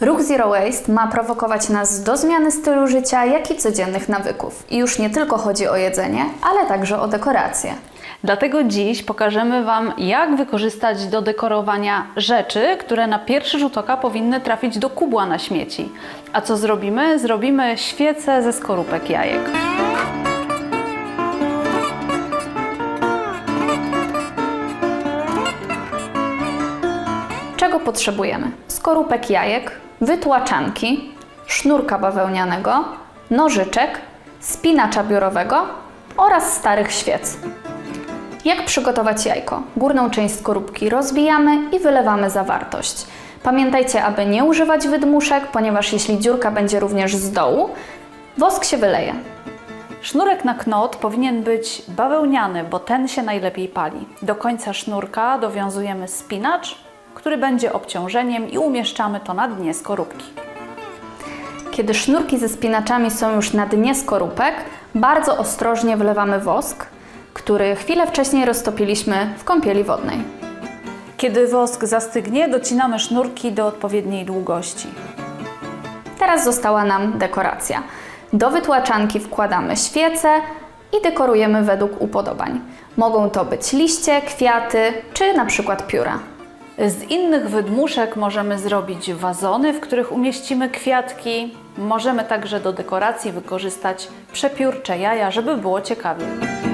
Ruch Zero Waste ma prowokować nas do zmiany stylu życia, jak i codziennych nawyków. I już nie tylko chodzi o jedzenie, ale także o dekoracje. Dlatego dziś pokażemy Wam, jak wykorzystać do dekorowania rzeczy, które na pierwszy rzut oka powinny trafić do kubła na śmieci. A co zrobimy? Zrobimy świece ze skorupek jajek. Czego potrzebujemy? Skorupek jajek, wytłaczanki, sznurka bawełnianego, nożyczek, spinacza biurowego oraz starych świec. Jak przygotować jajko? Górną część skorupki rozbijamy i wylewamy zawartość. Pamiętajcie, aby nie używać wydmuszek, ponieważ jeśli dziurka będzie również z dołu, wosk się wyleje. Sznurek na knot powinien być bawełniany, bo ten się najlepiej pali. Do końca sznurka dowiązujemy spinacz, który będzie obciążeniem i umieszczamy to na dnie skorupki. Kiedy sznurki ze spinaczami są już na dnie skorupek, bardzo ostrożnie wlewamy wosk, który chwilę wcześniej roztopiliśmy w kąpieli wodnej. Kiedy wosk zastygnie, docinamy sznurki do odpowiedniej długości. Teraz została nam dekoracja. Do wytłaczanki wkładamy świece i dekorujemy według upodobań. Mogą to być liście, kwiaty czy na przykład pióra. Z innych wydmuszek możemy zrobić wazony, w których umieścimy kwiatki. Możemy także do dekoracji wykorzystać przepiórcze jaja, żeby było ciekawiej.